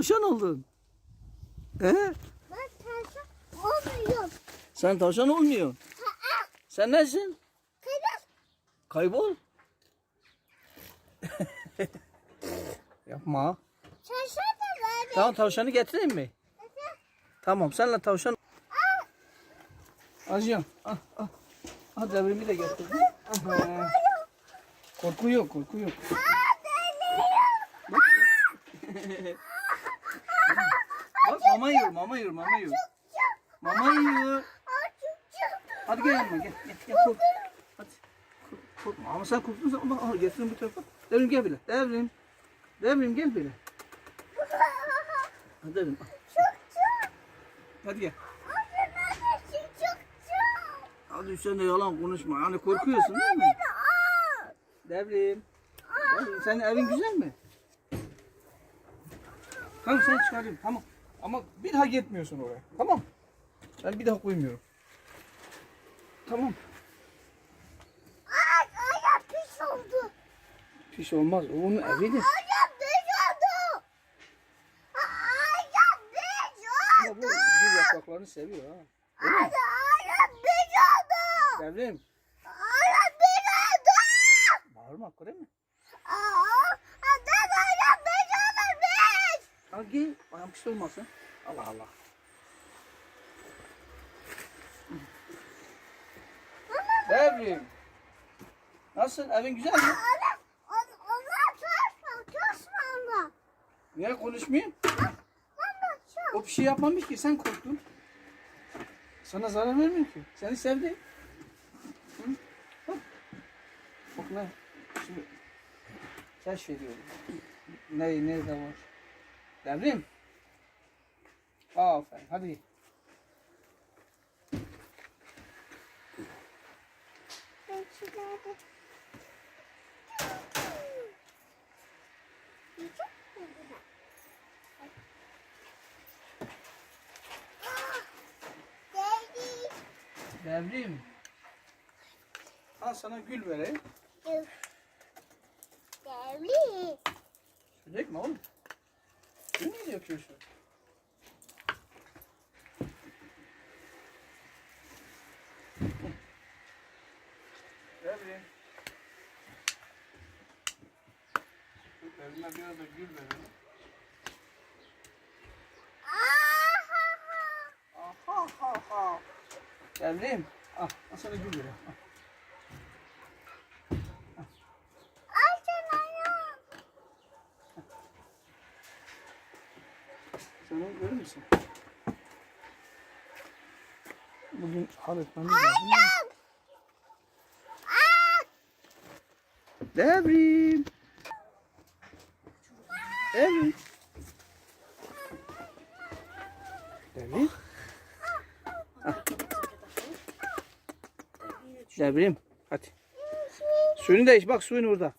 Tavşan oldun. He? Ben tavşan olmuyorum. Sen tavşan olmuyorsun. Sen nesin? Kıbrıs. Kaybol. Yapma. Tavşan da var. Tamam tavşanı getireyim mi? Tamam senle tavşan. Acıyorum. Ah, ah. Ah devrimi de getirdim. Aha. Korku yok, korku yok. Bak, bak. Bak mama yiyor, mama yiyor, mama yiyor. Hadi gel yanıma gel. Gel, gel kork. Hadi. Kork, korkma. Ama sen korktun zaman aha getirin bu tarafa. Devrim gel bile. Devrim. Devrim gel bile. Hadi devrim. Hadi gel. Hadi sen de yalan konuşma. Hani korkuyorsun değil mi? Devrim. Devrim. Senin evin güzel mi? Tamam seni çıkarayım. Tamam. Ama bir daha gitmiyorsun oraya. Tamam. Ben bir daha koymuyorum. Tamam. Piş olmaz. O onun evidir. Ama bu gül yapraklarını seviyor ha. Devrim. Bağırma kore mi? Al gel. Ayağım pis olmasın. Allah Allah. Devrim. Nasıl? Evin güzel mi? Niye konuşmayayım? O bir şey yapmamış ki sen korktun. Sana zarar vermiyor ki. Seni sevdi. Bak ne? Şimdi keşfediyorum. Ne, nerede var? Devrim. Aferin. Hadi. Devrim. Al sana gül vereyim. Söyleyecek mi oğlum? Niye yapıyorsun? Devrim. Devrime biraz da gül verelim. Aha ha ha. Devrim. Al, al sana gül vereyim. Al. Görür müsün? Bugün halletmemiz lazım. Devrim. Devrim. Devrim. Ah. Devrim. Hadi. Suyunu iç bak suyun orada.